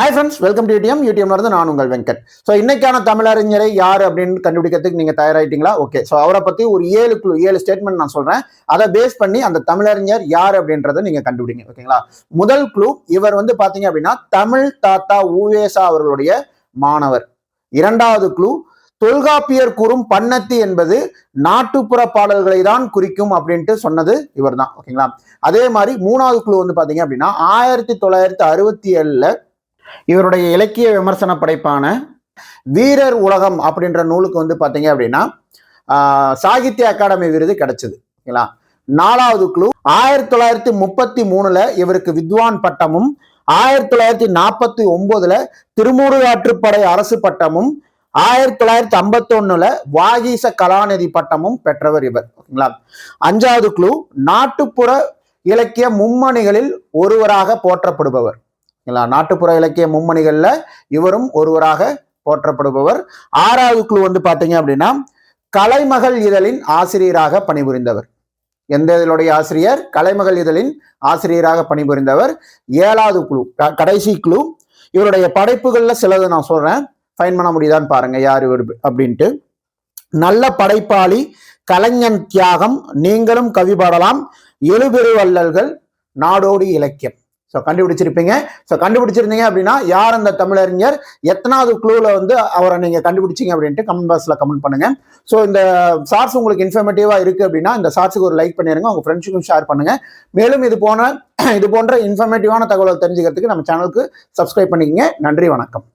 Hi friends welcome to UTM யூடிஎம்ல இருந்து நான் உங்கள் வெங்கட். ஸோ இன்னைக்கான தமிழறிஞரை யார் அப்படின்னு கண்டுபிடிக்கிறதுக்கு நீங்கள் தயாராகிட்டீங்களா ஓகே ஸோ அவரை பற்றி ஒரு ஏழு குழு ஏழு ஸ்டேட்மெண்ட் நான் சொல்கிறேன் அதை பேஸ் பண்ணி அந்த தமிழறிஞர் யார் அப்படின்றத நீங்கள் கண்டுபிடிங்க ஓகேங்களா முதல் குழு இவர் வந்து பார்த்தீங்க அப்படின்னா தமிழ் தாத்தா ஊவேசா அவர்களுடைய மாணவர். இரண்டாவது குழு தொல்காப்பியர் கூறும் பன்னத்தி என்பது நாட்டுப்புற பாடல்களை தான் குறிக்கும் அப்படின்ட்டு சொன்னது இவர் தான் ஓகேங்களா அதே மாதிரி மூணாவது குழு வந்து பார்த்தீங்க அப்படின்னா ஆயிரத்தி தொள்ளாயிரத்தி அறுபத்தி ஏழில் இவருடைய இலக்கிய விமர்சன படைப்பான வீரர் உலகம் அப்படின்ற நூலுக்கு வந்து பார்த்தீங்க அப்படின்னா சாகித்ய அகாடமி விருது கிடைச்சது ஓகேங்களா நாலாவது குழு ஆயிரத்தி தொள்ளாயிரத்தி முப்பத்தி மூணுல இவருக்கு வித்வான் பட்டமும் ஆயிரத்தி தொள்ளாயிரத்தி நாற்பத்தி ஒன்பதுல திருமுருகாற்றுப்படை அரசு பட்டமும் ஆயிரத்தி தொள்ளாயிரத்தி ஐம்பத்தி ஒண்ணுல வாகீச கலாநிதி பட்டமும் பெற்றவர் இவர் ஓகேங்களா? அஞ்சாவது குழு நாட்டுப்புற இலக்கிய மும்மணிகளில் ஒருவராக போற்றப்படுபவர். ஓகேங்களா நாட்டுப்புற இலக்கிய மும்மணிகளில் இவரும் ஒருவராக போற்றப்படுபவர். ஆறாவது குழு வந்து பார்த்தீங்க அப்படின்னா கலைமகள் இதழின் ஆசிரியராக பணிபுரிந்தவர். எந்த இதழுடைய ஆசிரியர்? கலைமகள் இதழின் ஆசிரியராக பணிபுரிந்தவர். ஏழாவது குழு கடைசி குழு இவருடைய படைப்புகளில் சிலது நான் சொல்கிறேன் ஃபைன் பண்ண முடியுதான்னு பாருங்க யார் இவர் அப்படின்ட்டு. நல்ல படைப்பாளி கலைஞன் தியாகம் நீங்களும் கவி பாடலாம். எழுபெருவல்லல்கள் நாடோடி இலக்கியம். ஸோ கண்டுபிடிச்சிருப்பீங்க. ஸோ கண்டுபிடிச்சிருந்தீங்க அப்படின்னா யார் அந்த தமிழறிஞர்? எத்தனாவது க்ளூவில் வந்து அவரை நீங்கள் கண்டுபிடிச்சீங்க அப்படின்ட்டு கமெண்ட் பாக்ஸில் கமெண்ட் பண்ணுங்கள் ஸோ இந்த சார்ஸ் உங்களுக்கு இன்ஃபர்மேட்டிவாக இருக்குது அப்படின்னா இந்த சார்ஸுக்கு ஒரு லைக் பண்ணிருங்க. உங்கள் ஃப்ரெண்ட்ஸுக்கும் ஷேர் பண்ணுங்கள் மேலும் இது போன இது போன்ற இன்ஃபர்மேட்டிவான தகவலை தெரிஞ்சுக்கிறதுக்கு நம்ம சேனலுக்கு சப்ஸ்கிரைப் பண்ணிக்கங்க. நன்றி வணக்கம்.